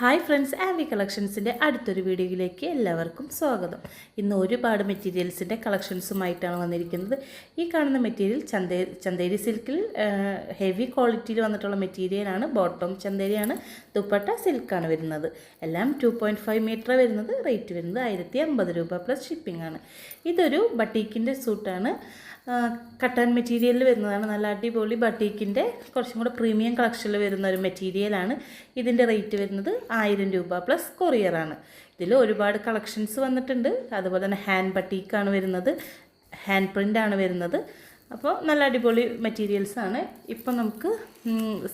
Hi friends ആവി കളക്ഷൻസിന്റെ അടുത്തൊരു വീഡിയോയിലേക്ക് എല്ലാവർക്കും സ്വാഗതം. ഇന്ന് ഒരുപാട് മെറ്റീരിയൽസിന്റെ കളക്ഷൻസുമായിട്ടാണ് വന്നിരിക്കുന്നത്. ഈ കാണുന്ന മെറ്റീരിയൽ ചന്തേ ചന്തേരി സിൽക്കിൽ ഹെവി ക്വാളിറ്റിയിൽ വന്നിട്ടുള്ള മെറ്റീരിയലാണ്. ബോട്ടം ചന്തേരിയാണ് ദുപ്പട്ട സിൽക്കാണ് വരുന്നത്. എല്ലാം ടു പോയിന്റ് ഫൈവ് മീറ്റർ വരുന്നത്. റേറ്റ് വരുന്നത് ആയിരത്തി അമ്പത് രൂപ പ്ലസ് ഷിപ്പിംഗ് ആണ്. ഇതൊരു ബട്ടീക്കിന്റെ സൂട്ടാണ്. കട്ടൺ മെറ്റീരിയലിൽ വരുന്നതാണ്. നല്ല അടിപൊളി ബട്ടീക്കിന്റെ കുറച്ചും കൂടെ പ്രീമിയം കളക്ഷനിൽ വരുന്ന ഒരു മെറ്റീരിയലാണ്. ഇതിന്റെ റേറ്റ് വരുന്നത് ആയിരം രൂപ പ്ലസ് കൊറിയറാണ്. ഇതിൽ ഒരുപാട് കളക്ഷൻസ് വന്നിട്ടുണ്ട്. അതുപോലെ തന്നെ ഹാൻഡ് ബട്ടീക്കാണ് വരുന്നത്. ഹാൻഡ് പ്രിന്റാണ് വരുന്നത്. അപ്പോൾ നല്ല അടിപൊളി മെറ്റീരിയൽസ് ആണ്. ഇപ്പം നമുക്ക്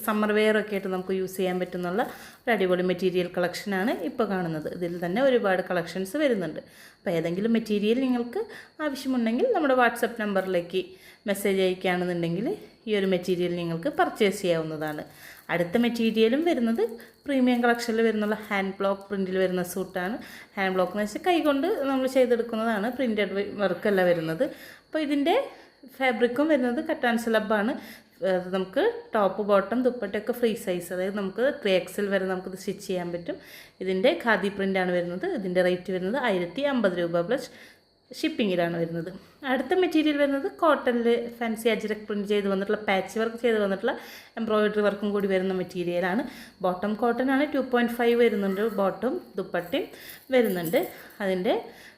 സമ്മർ വെയർ ഒക്കെ ആയിട്ട് നമുക്ക് യൂസ് ചെയ്യാൻ പറ്റുന്ന ഒരു അടിപൊളി മെറ്റീരിയൽ കളക്ഷനാണ് ഇപ്പോൾ കാണുന്നത്. ഇതിൽ തന്നെ ഒരുപാട് കളക്ഷൻസ് വരുന്നുണ്ട്. അപ്പോൾ ഏതെങ്കിലും മെറ്റീരിയൽ നിങ്ങൾക്ക് ആവശ്യമുണ്ടെങ്കിൽ നമ്മുടെ വാട്സപ്പ് നമ്പറിലേക്ക് മെസ്സേജ് അയക്കുകയാണെന്നുണ്ടെങ്കിൽ ഈ ഒരു മെറ്റീരിയൽ നിങ്ങൾക്ക് പർച്ചേസ് ചെയ്യാവുന്നതാണ്. അടുത്ത മെറ്റീരിയലും വരുന്നത് പ്രീമിയം കളക്ഷനിൽ വരുന്നുള്ള ഹാൻഡ് ബ്ലോക്ക് പ്രിന്റിൽ വരുന്ന സൂട്ടാണ്. ഹാൻഡ് ബ്ലോക്ക് എന്ന് വെച്ചാൽ കൈകൊണ്ട് നമ്മൾ ചെയ്തെടുക്കുന്നതാണ് പ്രിന്റഡ് വർക്കല്ല വരുന്നത്. അപ്പോൾ ഇതിന്റെ ഫാബ്രിക്കും വരുന്നത് കട്ടാൻ സ്ലബാണ് നമുക്ക് ടോപ്പ് ബോട്ടം ദുപ്പട്ടയൊക്കെ ഫ്രീ സൈസ് അതായത് നമുക്ക് ത്രീ വരെ നമുക്കിത് സ്റ്റിച്ച് ചെയ്യാൻ പറ്റും. ഇതിന്റെ ഖാദി പ്രിന്റാണ് വരുന്നത്. ഇതിന്റെ റേറ്റ് വരുന്നത് ആയിരത്തി അമ്പത് രൂപ പ്ലസ് ഷിപ്പിങ്ങിലാണ് വരുന്നത്. അടുത്ത മെറ്റീരിയൽ വരുന്നത് കോട്ടണിൽ ഫാൻസി അജിറക് പ്രിന്റ് ചെയ്ത് വന്നിട്ടുള്ള പാച്ച് വർക്ക് ചെയ്ത് വന്നിട്ടുള്ള എംബ്രോയിഡറി വർക്കും കൂടി വരുന്ന മെറ്റീരിയലാണ് ബോട്ടം കോട്ടൺ ആണ് ടു പോയിന്റ് ഫൈവ് വരുന്നുണ്ട്. ബോട്ടം ദുപ്പട്ടയും വരുന്നുണ്ട്. അതിന്റെ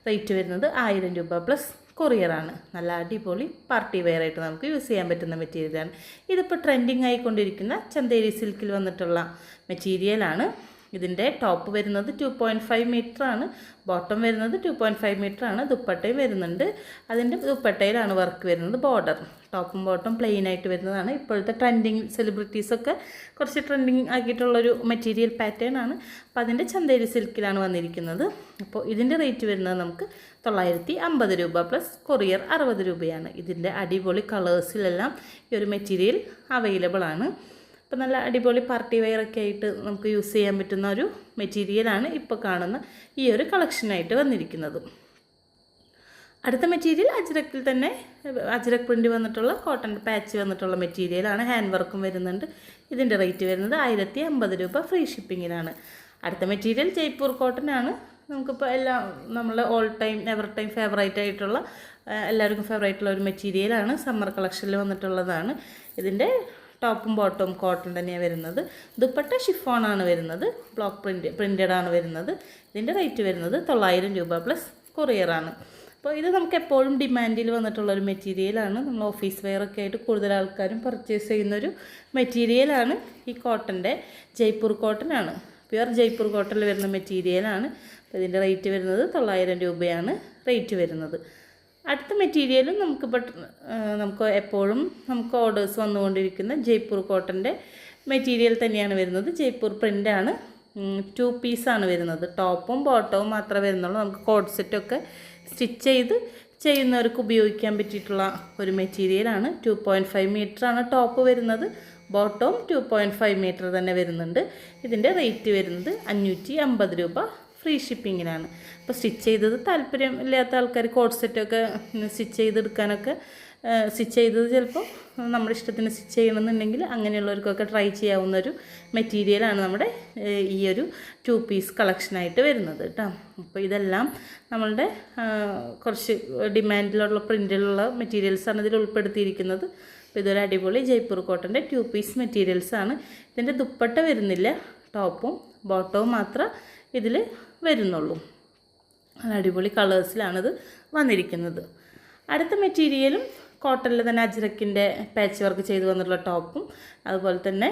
റേറ്റ് വരുന്നത് ആയിരം രൂപ പ്ലസ് കൊറിയറാണ് നല്ല അടിപൊളി പാർട്ടി വെയർ ആയിട്ട് നമുക്ക് യൂസ് ചെയ്യാൻ പറ്റുന്ന മെറ്റീരിയലാണ് ഇതിപ്പോൾ ട്രെൻഡിങ് ആയിക്കൊണ്ടിരിക്കുന്ന ചന്തേരി സിൽക്കിൽ വന്നിട്ടുള്ള മെറ്റീരിയലാണ് ഇതിന്റെ ടോപ്പ് വരുന്നത് ടു പോയിന്റ് ഫൈവ് മീറ്റർ ആണ്. ബോട്ടം വരുന്നത് ടു പോയിന്റ് ഫൈവ് മീറ്റർ ആണ്. ദുപ്പട്ടയും വരുന്നുണ്ട്. അതിന്റെ ദുപ്പട്ടയിലാണ് വർക്ക് വരുന്നത് ബോർഡർ ടോപ്പും ബോട്ടം പ്ലെയിൻ ആയിട്ട് വരുന്നതാണ്. ഇപ്പോഴത്തെ ട്രെൻഡിങ് സെലിബ്രിറ്റീസൊക്കെ കുറച്ച് ട്രെൻഡിങ് ആക്കിയിട്ടുള്ളൊരു മെറ്റീരിയൽ പാറ്റേൺ ആണ്. അപ്പോൾ അതിന്റെ ചന്തേരി സിൽക്കിലാണ് വന്നിരിക്കുന്നത്. അപ്പോൾ ഇതിന്റെ റേറ്റ് വരുന്നത് നമുക്ക് തൊള്ളായിരത്തി അമ്പത് രൂപ പ്ലസ് കൊറിയർ അറുപത് രൂപയാണ്. ഇതിന്റെ അടിപൊളി കളേഴ്സിലെല്ലാം ഈ ഒരു മെറ്റീരിയൽ അവൈലബിൾ ആണ്. അപ്പോൾ നല്ല അടിപൊളി പാർട്ടി വെയറൊക്കെ ആയിട്ട് നമുക്ക് യൂസ് ചെയ്യാൻ പറ്റുന്ന ഒരു മെറ്റീരിയലാണ് ഇപ്പോൾ കാണുന്ന ഈ ഒരു കളക്ഷനായിട്ട് വന്നിരിക്കുന്നത്. അടുത്ത മെറ്റീരിയൽ അജ്രക്കിൽ തന്നെ അജ്രക് പ്രിന്റ് വന്നിട്ടുള്ള കോട്ടൺ പാച്ച് വന്നിട്ടുള്ള മെറ്റീരിയലാണ് ഹാൻഡ് വർക്കും വരുന്നുണ്ട്. ഇതിന്റെ റേറ്റ് വരുന്നത് ആയിരത്തി അമ്പത് രൂപ ഫ്രീ ഷിപ്പിങ്ങിനാണ് അടുത്ത മെറ്റീരിയൽ ജയ്പൂർ കോട്ടൺ ആണ്. നമുക്കിപ്പോൾ എല്ലാം നമ്മൾ all time ever time favourite ആയിട്ടുള്ള എല്ലാവർക്കും ഫേവറേറ്റ് ഉള്ള ഒരു മെറ്റീരിയലാണ് സമ്മർ കളക്ഷനിൽ വന്നിട്ടുള്ളതാണ്. ഇതിന്റെ ടോപ്പും ബോട്ടവും കോട്ടൺ തന്നെയാണ് വരുന്നത്. ദുപ്പട്ട ഷിഫോണാണ് വരുന്നത്. ബ്ലോക്ക് പ്രിന്റ് ആണ് വരുന്നത്. ഇതിന്റെ റേറ്റ് വരുന്നത് തൊള്ളായിരം രൂപ പ്ലസ് കൊറിയറാണ് അപ്പോൾ ഇത് നമുക്ക് എപ്പോഴും ഡിമാൻഡിൽ വന്നിട്ടുള്ള ഒരു മെറ്റീരിയലാണ് നമ്മൾ ഓഫീസ് വെയർ ഒക്കെ ആയിട്ട് കൂടുതൽ ആൾക്കാരും പർച്ചേസ് ചെയ്യുന്നൊരു മെറ്റീരിയലാണ് ഈ കോട്ടന്റെ ജയ്പൂർ കോട്ടൺ ആണ്. പ്യുവർ ജയ്പൂർ കോട്ടണിൽ വരുന്ന മെറ്റീരിയലാണ് അപ്പോൾ ഇതിന്റെ റേറ്റ് വരുന്നത് തൊള്ളായിരം രൂപയാണ്. റേറ്റ് വരുന്നത്. അടുത്ത മെറ്റീരിയലും നമുക്കിപ്പോൾ നമുക്ക് എപ്പോഴും നമുക്ക് ഓർഡേഴ്സ് വന്നുകൊണ്ടിരിക്കുന്ന ജയ്പൂർ കോട്ടന്റെ മെറ്റീരിയൽ തന്നെയാണ് വരുന്നത്. ജയ്പൂർ പ്രിന്റാണ് ടു പീസാണ് വരുന്നത്. ടോപ്പും ബോട്ടവും മാത്രമേ വരുന്നുള്ളൂ. നമുക്ക് കോഡ് സെറ്റൊക്കെ സ്റ്റിച്ച് ചെയ്ത് ചെയ്യുന്നവർക്ക് ഉപയോഗിക്കാൻ പറ്റിയിട്ടുള്ള ഒരു മെറ്റീരിയലാണ് ടു പോയിന്റ് ഫൈവ് മീറ്ററാണ് ടോപ്പ് വരുന്നത്. ബോട്ടവും ടു പോയിന്റ് ഫൈവ് മീറ്റർ തന്നെ വരുന്നുണ്ട്. ഇതിന്റെ റേറ്റ് വരുന്നത് അഞ്ഞൂറ്റി അമ്പത് രൂപ. ഫ്രീ ഷിപ്പിങ്ങിനാണ്. അപ്പോൾ സ്റ്റിച്ച് ചെയ്തത് താല്പര്യം ഇല്ലാത്ത ആൾക്കാർ കോഡ് സെറ്റൊക്കെ സ്റ്റിച്ച് ചെയ്തെടുക്കാനൊക്കെ സ്റ്റിച്ച് ചെയ്തത് ചിലപ്പോൾ നമ്മുടെ ഇഷ്ടത്തിന് സ്റ്റിച്ച് ചെയ്യണമെന്നുണ്ടെങ്കിൽ അങ്ങനെയുള്ളവർക്കൊക്കെ ട്രൈ ചെയ്യാവുന്ന ഒരു മെറ്റീരിയലാണ് നമ്മുടെ ഈ ഒരു ടു പീസ് കളക്ഷനായിട്ട് വരുന്നത് കേട്ടോ. അപ്പോൾ ഇതെല്ലാം നമ്മളുടെ കുറച്ച് ഡിമാൻഡിലുള്ള പ്രിന്റിലുള്ള മെറ്റീരിയൽസാണ് ഇതിൽ ഉൾപ്പെടുത്തിയിരിക്കുന്നത്. അപ്പോൾ ഇതൊരു അടിപൊളി ജയ്പൂർ കോട്ടന്റെ ടു പീസ് മെറ്റീരിയൽസാണ് ഇതിന്റെ ദുപ്പട്ട വരുന്നില്ല ടോപ്പും ബോട്ടവും മാത്രം ഇതിൽ വരുന്നുള്ളൂ. അടിപൊളി കളേഴ്സിലാണിത് വന്നിരിക്കുന്നത്. അടുത്ത മെറ്റീരിയലും കോട്ടണിൽ തന്നെ അജ്രക്കിന്റെ പാച്ച് വർക്ക് ചെയ്ത് വന്നിട്ടുള്ള ടോപ്പും അതുപോലെ തന്നെ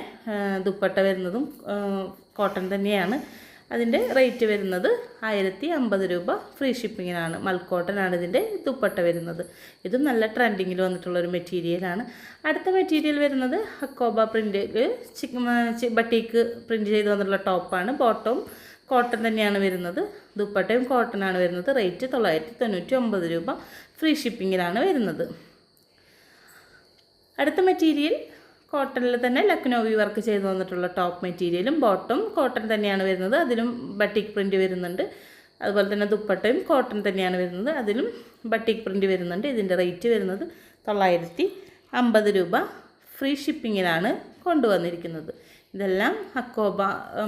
ദുപ്പട്ട വരുന്നതും കോട്ടൺ തന്നെയാണ്. അതിന്റെ റേറ്റ് വരുന്നത് ആയിരത്തി അമ്പത് രൂപ ഫ്രീ ഷിപ്പിങ്ങിനാണ് മൽക്കോട്ടനാണ് ഇതിന്റെ ദുപ്പട്ട വരുന്നത്. ഇതും നല്ല ട്രെൻഡിങ്ങിൽ വന്നിട്ടുള്ള ഒരു മെറ്റീരിയലാണ്. അടുത്ത മെറ്റീരിയൽ വരുന്നത് ഹക്കോബ ചിക്ക് ബട്ടീക്ക് പ്രിന്റ് ചെയ്ത് വന്നിട്ടുള്ള ടോപ്പാണ്. ബോട്ടവും കോട്ടൺ തന്നെയാണ് വരുന്നത്. ദുപ്പട്ടയും കോട്ടനാണ് വരുന്നത്. റേറ്റ് തൊള്ളായിരത്തി തൊണ്ണൂറ്റി ഒമ്പത് രൂപ ഫ്രീ ഷിപ്പിങ്ങിലാണ് വരുന്നത്. അടുത്ത മെറ്റീരിയൽ കോട്ടണിൽ തന്നെ ലക്നോവി വർക്ക് ചെയ്ത് വന്നിട്ടുള്ള ടോപ്പ് മെറ്റീരിയലും ബോട്ടം കോട്ടൺ തന്നെയാണ് വരുന്നത്. അതിലും ബട്ടിക് പ്രിന്റ് വരുന്നുണ്ട്. അതുപോലെ തന്നെ ദുപ്പട്ടയും കോട്ടൺ തന്നെയാണ് വരുന്നത്. അതിലും ബട്ടിക് പ്രിന്റ് വരുന്നുണ്ട്. ഇതിന്റെ റേറ്റ് വരുന്നത് തൊള്ളായിരത്തി അമ്പത് രൂപ ഫ്രീ ഷിപ്പിങ്ങിലാണ് കൊണ്ടുവന്നിരിക്കുന്നത്. ഇതെല്ലാം അക്കോബ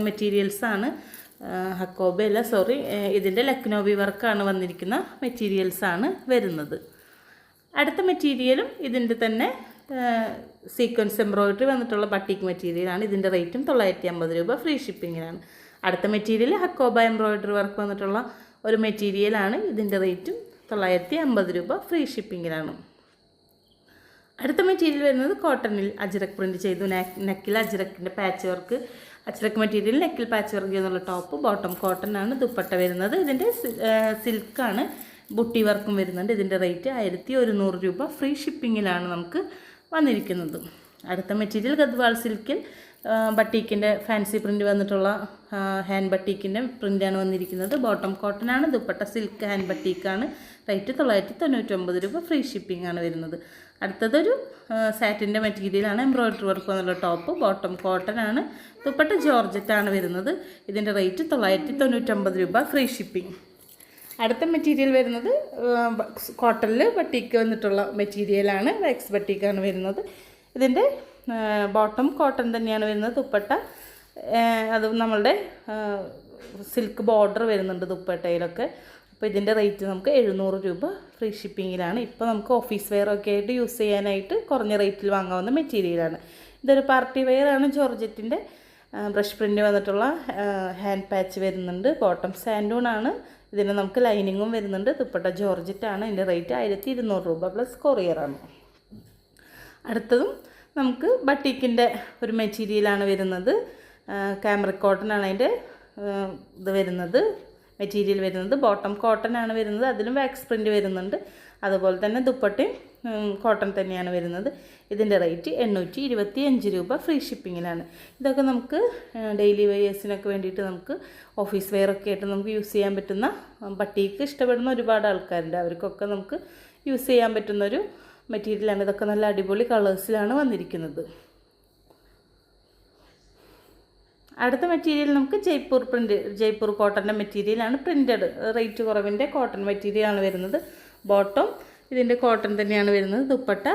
മെറ്റീരിയൽസാണ് ഹക്കോബ അല്ല സോറി ഇതിന്റെ ലക്നോബി വർക്കാണ് വന്നിരിക്കുന്ന മെറ്റീരിയൽസാണ് വരുന്നത്. അടുത്ത മെറ്റീരിയലും ഇതിന്റെ തന്നെ സീക്വൻസ് എംബ്രോയിഡറി വന്നിട്ടുള്ള ബട്ടിക് മെറ്റീരിയലാണ് ഇതിന്റെ റേറ്റും തൊള്ളായിരത്തി അമ്പത് രൂപ ഫ്രീ ഷിപ്പിങ്ങിനാണ് അടുത്ത മെറ്റീരിയൽ ഹക്കോബ എംബ്രോയിഡറി വർക്ക് വന്നിട്ടുള്ള ഒരു മെറ്റീരിയലാണ് ഇതിന്റെ റേറ്റും തൊള്ളായിരത്തി അമ്പത് രൂപ ഫ്രീ ഷിപ്പിങ്ങിലാണ് അടുത്ത മെറ്റീരിയൽ വരുന്നത് കോട്ടണിൽ അജിറക് പ്രിന്റ് ചെയ്തു. നെക്കിൽ അജിറക്കിന്റെ പാച്ച് വർക്ക് അജ്രക് മെറ്റീരിയൽ നെക്കിൽ പാച്ച് വർക്ക് ചെയ്യുന്നുള്ള ടോപ്പ് ബോട്ടം കോട്ടൺ ആണ് ദുപ്പട്ട വരുന്നത്. ഇതിന്റെ സിൽക്കാണ് ബുട്ടി വർക്കും വരുന്നുണ്ട്. ഇതിന്റെ റേറ്റ് ആയിരത്തി ഒരുന്നൂറ് രൂപ. ഫ്രീ ഷിപ്പിങ്ങിലാണ് നമുക്ക് വന്നിരിക്കുന്നത്. അടുത്ത മെറ്റീരിയൽ ഗദ്വാൾ സിൽക്കിൽ ബട്ടീക്കിന്റെ ഫാൻസി പ്രിന്റ് വന്നിട്ടുള്ള ഹാൻഡ് ബട്ടീക്കിന്റെ പ്രിന്റാണ് വന്നിരിക്കുന്നത്. ബോട്ടം കോട്ടൺ ആണ് ദുപ്പട്ട സിൽക്ക് ഹാൻഡ് ബട്ടീക്കാണ് റേറ്റ് തൊള്ളായിരത്തി തൊണ്ണൂറ്റൊമ്പത് രൂപ ഫ്രീ ഷിപ്പിംഗ് ആണ് വരുന്നത്. അടുത്തതൊരു സാറ്റിന്റെ മെറ്റീരിയലാണ് എംബ്രോയിഡറി വർക്ക് വന്നുള്ള ടോപ്പ് ബോട്ടം കോട്ടൺ ആണ് ദുപ്പട്ട ജോർജറ്റാണ് വരുന്നത്. ഇതിന്റെ റേറ്റ് തൊള്ളായിരത്തി തൊണ്ണൂറ്റൊമ്പത് രൂപ ഫ്രീ ഷിപ്പിംഗ് അടുത്ത മെറ്റീരിയൽ വരുന്നത് കോട്ടണിൽ ബട്ടീക്ക് വന്നിട്ടുള്ള മെറ്റീരിയലാണ് വാക്സ് ബട്ടീക്കാണ് വരുന്നത്. ഇതിന്റെ ബോട്ടം കോട്ടൺ തന്നെയാണ് വരുന്നത്. ദുപ്പട്ട. അത് നമ്മളുടെ സിൽക്ക് ബോർഡർ വരുന്നുണ്ട് ദുപ്പട്ടയിലൊക്കെ. അപ്പോൾ ഇതിന്റെ റേറ്റ് നമുക്ക് എഴുന്നൂറ് രൂപ ഫ്രീ ഷിപ്പിങ്ങിലാണ് ഇപ്പോൾ നമുക്ക് ഓഫീസ് വെയർ ഒക്കെ ആയിട്ട് യൂസ് ചെയ്യാനായിട്ട് കുറഞ്ഞ റേറ്റിൽ വാങ്ങാവുന്ന മെറ്റീരിയലാണ് ഇതൊരു പാർട്ടി വെയർ ആണ്. ജോർജറ്റിന്റെ ബ്രഷ് പ്രിന്റ് വന്നിട്ടുള്ള ഹാൻഡ് പാച്ച് വരുന്നുണ്ട്. ബോട്ടം സാൻഡൂൺ ആണ്. ഇതിന് നമുക്ക് ലൈനിങ്ങും വരുന്നുണ്ട്. ദുപ്പട്ട ജോർജറ്റാണ്. ഇതിന്റെ റേറ്റ് ആയിരത്തി ഇരുന്നൂറ് രൂപ പ്ലസ് കൊറിയറാണ് അടുത്തതും നമുക്ക് ബട്ടീക്കിന്റെ ഒരു മെറ്റീരിയലാണ് വരുന്നത്. ക്യാമറ കോട്ടൺ ആണ് അതിന്റെ ഇത് വരുന്നത്. മെറ്റീരിയൽ വരുന്നത്. ബോട്ടം കോട്ടൺ ആണ് വരുന്നത്. അതിലും വാക്സ് പ്രിന്റ് വരുന്നുണ്ട്. അതുപോലെ തന്നെ ദുപ്പട്ടയും കോട്ടൺ തന്നെയാണ് വരുന്നത്. ഇതിന്റെ റേറ്റ് എണ്ണൂറ്റി ഇരുപത്തി അഞ്ച് രൂപ ഫ്രീ ഷിപ്പിങ്ങിലാണ്. ഇതൊക്കെ നമുക്ക് ഡെയിലി വെയേഴ്സിനൊക്കെ വേണ്ടിയിട്ട് നമുക്ക് ഓഫീസ് വെയർ ഒക്കെ ആയിട്ട് നമുക്ക് യൂസ് ചെയ്യാൻ പറ്റുന്ന ബട്ടീക്ക് ഇഷ്ടപ്പെടുന്ന ഒരുപാട് ആൾക്കാരുണ്ട്. അവർക്കൊക്കെ നമുക്ക് യൂസ് ചെയ്യാൻ പറ്റുന്നൊരു മെറ്റീരിയലാണ്. ഇതൊക്കെ നല്ല അടിപൊളി കളേഴ്സിലാണ് വന്നിരിക്കുന്നത്. അടുത്ത മെറ്റീരിയൽ നമുക്ക് ജയ്പൂർ പ്രിന്റ് ജയ്പൂർ കോട്ടന്റെ മെറ്റീരിയലാണ് പ്രിന്റഡ് റേറ്റ് കുറവിന്റെ കോട്ടൺ മെറ്റീരിയലാണ് വരുന്നത്. ബോട്ടം ഇതിന്റെ കോട്ടൺ തന്നെയാണ് വരുന്നത്. ദുപ്പട്ട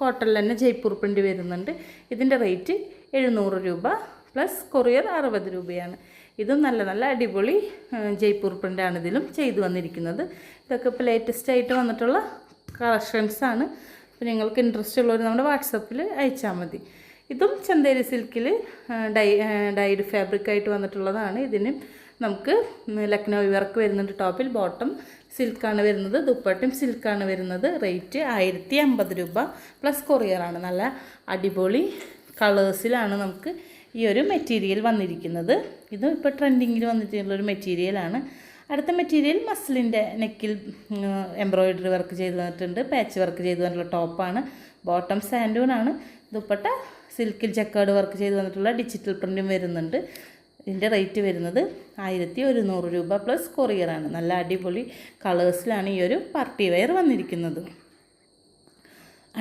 കോട്ടണിൽ തന്നെ ജയ്പൂർ പ്രിന്റ് വരുന്നുണ്ട്. ഇതിന്റെ റേറ്റ് എഴുന്നൂറ് രൂപ പ്ലസ് കൊറിയർ അറുപത് രൂപയാണ്. ഇതും നല്ല നല്ല അടിപൊളി ജയ്പൂർ പ്രിന്റാണ് ഇതിലും ചെയ്തു വന്നിരിക്കുന്നത്. ഇതൊക്കെ ഇപ്പോൾ ലേറ്റസ്റ്റ് ആയിട്ട് വന്നിട്ടുള്ള കളക്ഷൻസാണ് അപ്പോൾ നിങ്ങൾക്ക് ഇൻട്രസ്റ്റ് ഉള്ളവർ നമ്മുടെ വാട്സപ്പിൽ അയച്ചാൽ മതി. ഇതും ചന്തേരി സിൽക്കിൽ ഡൈ ഡൈഡ് ഫാബ്രിക് ആയിട്ട് വന്നിട്ടുള്ളതാണ്. ഇതിന് നമുക്ക് ലക്നൗ വർക്ക് വരുന്നുണ്ട്. ടോപ്പിൽ ബോട്ടം സിൽക്കാണ് വരുന്നത്. ദുപ്പട്ടയും സിൽക്കാണ് വരുന്നത്. റേറ്റ് ആയിരത്തി അമ്പത് രൂപ പ്ലസ് കൊറിയറാണ് നല്ല അടിപൊളി കളേഴ്സിലാണ് നമുക്ക് ഈ ഒരു മെറ്റീരിയൽ വന്നിരിക്കുന്നത്. ഇത് ഇപ്പോൾ ട്രെൻഡിങ്ങിൽ വന്നിട്ടുള്ള ഒരു മെറ്റീരിയലാണ് അടുത്ത മെറ്റീരിയൽ മസിലിന്റെ നെക്കിൽ എംബ്രോയിഡറി വർക്ക് ചെയ്ത് വന്നിട്ടുണ്ട് പാച്ച് വർക്ക് ചെയ്ത് വന്നിട്ടുള്ള ടോപ്പാണ് ബോട്ടം ആണ്. ദുപ്പട്ട സിൽക്കിൽ ചെക്കേർഡ് വർക്ക് ചെയ്ത് വന്നിട്ടുള്ള ഡിജിറ്റൽ പ്രിന്റും വരുന്നുണ്ട്. ഇതിന്റെ റേറ്റ് വരുന്നത് ആയിരത്തി ഒരുന്നൂറ് രൂപ പ്ലസ് കൊറിയറാണ് നല്ല അടിപൊളി കളേഴ്സിലാണ് ഈ ഒരു പാർട്ടി വെയർ വന്നിരിക്കുന്നത്.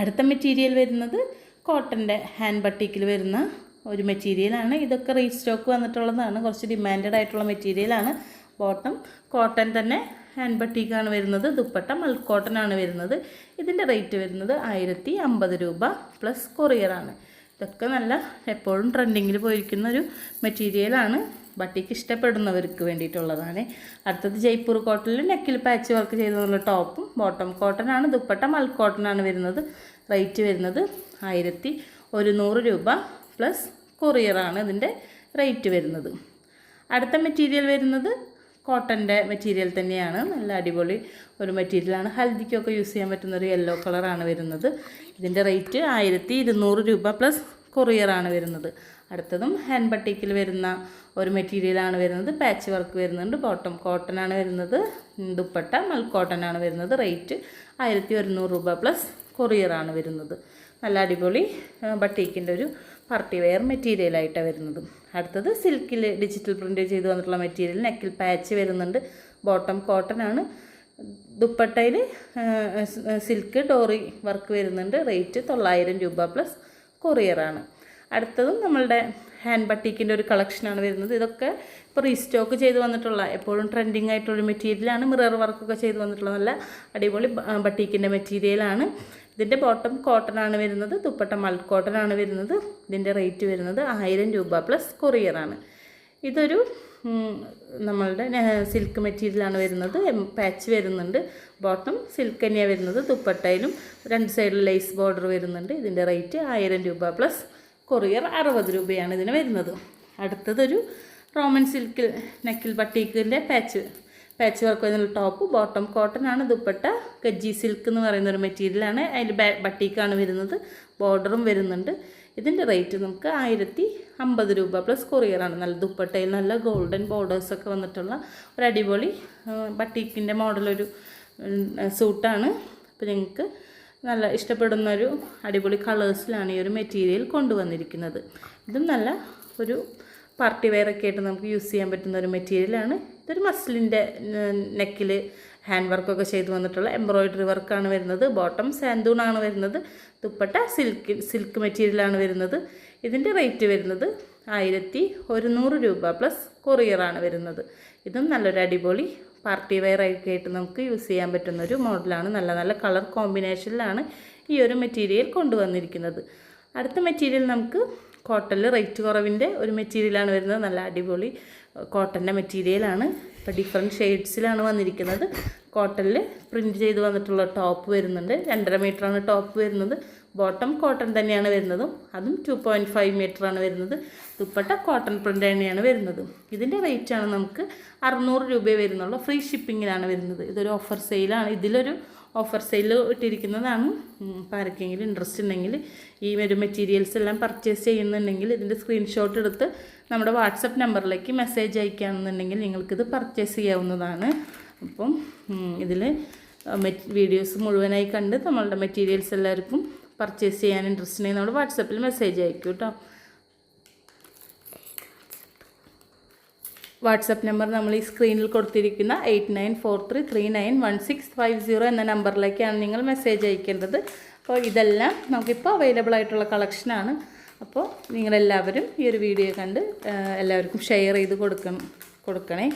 അടുത്ത മെറ്റീരിയൽ വരുന്നത് കോട്ടന്റെ ഹാൻഡ് ബട്ടിക്കിൽ വരുന്ന ഒരു മെറ്റീരിയലാണ് ഇതൊക്കെ റീസ്റ്റോക്ക് വന്നിട്ടുള്ളതാണ്. കുറച്ച് ഡിമാൻഡഡ് ആയിട്ടുള്ള മെറ്റീരിയലാണ് ബോട്ടം കോട്ടൺ തന്നെ ഹാൻഡ് ബട്ടിക്കാണ് വരുന്നത്. ദുപ്പട്ട മൽ കോട്ടൺ ആണ് വരുന്നത്. ഇതിന്റെ റേറ്റ് വരുന്നത് ആയിരത്തി അമ്പത് രൂപ പ്ലസ് കൊറിയറാണ്. ഇതൊക്കെ നല്ല എപ്പോഴും ട്രെൻഡിങ്ങിൽ പോയിരിക്കുന്ന ഒരു മെറ്റീരിയലാണ്. ബട്ടിക്ക് ഇഷ്ടപ്പെടുന്നവർക്ക് വേണ്ടിയിട്ടുള്ളതാണ്. അടുത്തത് ജയ്പൂർ കോട്ടണിൽ നെക്കിൽ പാച്ച് വർക്ക് ചെയ്തുള്ള ടോപ്പും ബോട്ടം കോട്ടൺ ആണ് ദുപ്പട്ട മൽ കോട്ടൺ ആണ് വരുന്നത്. റേറ്റ് വരുന്നത് ആയിരത്തി ഒരുന്നൂറ് രൂപ പ്ലസ് കൊറിയറാണ് ഇതിന്റെ റേറ്റ് വരുന്നത്. അടുത്ത മെറ്റീരിയൽ വരുന്നത് കോട്ടന്റെ മെറ്റീരിയൽ തന്നെയാണ്. നല്ല അടിപൊളി ഒരു മെറ്റീരിയലാണ് ഹൽദിക്കൊക്കെ യൂസ് ചെയ്യാൻ പറ്റുന്നൊരു യെല്ലോ കളറാണ് വരുന്നത്. ഇതിന്റെ റേറ്റ് ആയിരത്തി ഇരുന്നൂറ് രൂപ പ്ലസ് കൊറിയറാണ് വരുന്നത്. അടുത്തതും ഹാൻഡ് ബട്ടിക്കിൽ വരുന്ന ഒരു മെറ്റീരിയലാണ് വരുന്നത്. പാച്ച് വർക്ക് വരുന്നുണ്ട്. ബോട്ടം കോട്ടൺ ആണ് വരുന്നത്. ദുപ്പട്ട മൽ കോട്ടൺ ആണ് വരുന്നത്. റേറ്റ് ആയിരത്തി ഒരുന്നൂറ് രൂപ പ്ലസ് കൊറിയറാണ് വരുന്നത്. നല്ല അടിപൊളി ബട്ടീക്കിന്റെ ഒരു പാർട്ടി വെയർ മെറ്റീരിയലായിട്ടാണ് വരുന്നത്. അടുത്തത് സിൽക്കിൽ ഡിജിറ്റൽ പ്രിന്റ് ചെയ്ത് വന്നിട്ടുള്ള മെറ്റീരിയൽ നെക്കിൽ പാച്ച് വരുന്നുണ്ട്. ബോട്ടം കോട്ടൺ ആണ്. ദുപ്പട്ടയിൽ സിൽക്ക് ഡോറി വർക്ക് വരുന്നുണ്ട്. റേറ്റ് തൊള്ളായിരം രൂപ പ്ലസ് കൊറിയറാണ് അടുത്തതും നമ്മളുടെ ഹാൻഡ് ബട്ടീക്കിന്റെ ഒരു കളക്ഷനാണ് വരുന്നത്. ഇതൊക്കെ ഇപ്പോൾ റീസ്റ്റോക്ക് ചെയ്ത് വന്നിട്ടുള്ള എപ്പോഴും ട്രെൻഡിങ് ആയിട്ടുള്ള മെറ്റീരിയലാണ് മിറർ വർക്കൊക്കെ ചെയ്ത് വന്നിട്ടുള്ള നല്ല അടിപൊളി ബട്ടീക്കിന്റെ മെറ്റീരിയലാണ് ഇതിന്റെ ബോട്ടം കോട്ടൺ ആണ് വരുന്നത് ദുപ്പട്ട മൾ കോട്ടൺ ആണ് വരുന്നത് ഇതിന്റെ റേറ്റ് വരുന്നത് ആയിരം രൂപ പ്ലസ് കൊറിയറാണ് ഇതൊരു നമ്മളുടെ സിൽക്ക് മെറ്റീരിയലാണ് വരുന്നത് പാച്ച് വരുന്നുണ്ട്. ബോട്ടം സിൽക്ക് തന്നെയാണ് വരുന്നത് ദുപ്പട്ടയിലും രണ്ട് സൈഡിൽ ലേസ് ബോർഡർ വരുന്നുണ്ട് ഇതിന്റെ റേറ്റ് ആയിരം രൂപ പ്ലസ് കൊറിയർ അറുപത് രൂപയാണ് ഇതിന് വരുന്നത്. അടുത്തതൊരു റോമൻ സിൽക്ക് നെക്കിൽ ബട്ടീക്കിന്റെ പാച്ച് പാച്ച് വർക്ക് വരുന്ന ടോപ്പ് ബോട്ടം കോട്ടൺ ആണ് ദുപ്പട്ട. ഗജ്ജി സിൽക്ക് എന്ന് പറയുന്ന ഒരു മെറ്റീരിയലാണ് അതിൽ ബട്ടിക്കാണ് വരുന്നത്. ബോർഡറും വരുന്നുണ്ട്. ഇതിന്റെ റേറ്റ് നമുക്ക് ആയിരത്തി അമ്പത് രൂപ പ്ലസ് കൊറിയറാണ് നല്ല ദുപ്പട്ടയിൽ നല്ല ഗോൾഡൻ ബോർഡേഴ്സൊക്കെ വന്നിട്ടുള്ള ഒരു അടിപൊളി ബട്ടീക്കിന്റെ മോഡലൊരു സൂട്ടാണ് അപ്പോൾ നിങ്ങൾക്ക് നല്ല ഇഷ്ടപ്പെടുന്ന ഒരു അടിപൊളി കളേഴ്സിലാണ് ഈ ഒരു മെറ്റീരിയൽ കൊണ്ടുവന്നിരിക്കുന്നത്. ഇതും നല്ല ഒരു പാർട്ടി വെയറൊക്കെ ആയിട്ട് നമുക്ക് യൂസ് ചെയ്യാൻ പറ്റുന്ന ഒരു മെറ്റീരിയലാണ്. ഇതൊരു മസ്ലിന്റെ നെക്കിൽ ഹാൻഡ് വർക്കൊക്കെ ചെയ്ത് വന്നിട്ടുള്ള എംബ്രോയിഡറി വർക്കാണ് വരുന്നത്. ബോട്ടം സാന്തൂണാണ് വരുന്നത്. ദുപ്പട്ട സിൽക്ക് സിൽക്ക് മെറ്റീരിയലാണ് വരുന്നത്. ഇതിന്റെ റേറ്റ് വരുന്നത് ആയിരത്തി ഒരുന്നൂറ് രൂപ പ്ലസ് കൊറിയറാണ് വരുന്നത്. ഇതും നല്ലൊരു അടിപൊളി പാർട്ടി വെയർ ഒക്കെ ആയിട്ട് നമുക്ക് യൂസ് ചെയ്യാൻ പറ്റുന്ന ഒരു മോഡലാണ്. നല്ല നല്ല കളർ കോമ്പിനേഷനിലാണ് ഈ ഒരു മെറ്റീരിയൽ കൊണ്ടുവന്നിരിക്കുന്നത്. അടുത്ത മെറ്റീരിയൽ നമുക്ക് കോട്ടണിൽ റേറ്റ് കുറവിന്റെ ഒരു മെറ്റീരിയലാണ് വരുന്നത്. നല്ല അടിപൊളി കോട്ടന്റെ മെറ്റീരിയലാണ് ഇപ്പോൾ ഡിഫറെന്റ് ഷെയ്ഡ്സിലാണ് വന്നിരിക്കുന്നത്. കോട്ടണിൽ പ്രിന്റ് ചെയ്ത് വന്നിട്ടുള്ള ടോപ്പ് വരുന്നുണ്ട്. രണ്ടര മീറ്ററാണ് ടോപ്പ് വരുന്നത്. ബോട്ടം കോട്ടൺ തന്നെയാണ് വരുന്നതും. അതും ടു പോയിന്റ് ഫൈവ് മീറ്ററാണ് വരുന്നത്. ദുപ്പട്ട കോട്ടൺ പ്രിന്റ് തന്നെയാണ് വരുന്നത്. ഇതിന്റെ റേറ്റാണ് നമുക്ക് അറുന്നൂറ് രൂപയെ വരുന്നുള്ളൂ. ഫ്രീ ഷിപ്പിങ്ങിലാണ് വരുന്നത്. ഇതൊരു ഓഫർ സെയിലാണ് ഇതിലൊരു ഓഫർ സെയിൽ ഇട്ടിരിക്കുന്നതാണ്. അപ്പോൾ ആർക്കെങ്കിലും ഇൻട്രസ്റ്റ് ഉണ്ടെങ്കിൽ ഈ ഒരു മെറ്റീരിയൽസ് എല്ലാം പർച്ചേസ് ചെയ്യുന്നുണ്ടെങ്കിൽ ഇതിന്റെ സ്ക്രീൻഷോട്ട് എടുത്ത് നമ്മുടെ വാട്സപ്പ് നമ്പറിലേക്ക് മെസ്സേജ് അയക്കുകയാണെന്നുണ്ടെങ്കിൽ നിങ്ങൾക്കിത് പർച്ചേസ് ചെയ്യാവുന്നതാണ്. അപ്പം ഇതിൽ വീഡിയോസ് മുഴുവനായി കണ്ട് നമ്മളുടെ മെറ്റീരിയൽസ് എല്ലാവർക്കും പർച്ചേസ് ചെയ്യാൻ ഇൻട്രസ്റ്റ് ഉണ്ടെങ്കിൽ നമ്മുടെ വാട്സപ്പിൽ മെസ്സേജ് അയക്കും കേട്ടോ വാട്സപ്പ് നമ്പർ നമ്മൾ ഈ സ്ക്രീനിൽ കൊടുത്തിരിക്കുന്ന eight nine four three three nine one six five zero എന്ന നമ്പറിലേക്കാണ് നിങ്ങൾ മെസ്സേജ് അയക്കേണ്ടത്. അപ്പോൾ ഇതെല്ലാം നമുക്കിപ്പോൾ അവൈലബിൾ ആയിട്ടുള്ള കളക്ഷനാണ് അപ്പോൾ നിങ്ങളെല്ലാവരും ഈ ഒരു വീഡിയോ കണ്ട് എല്ലാവർക്കും ഷെയർ ചെയ്ത് കൊടുക്കണം കൊടുക്കണേ.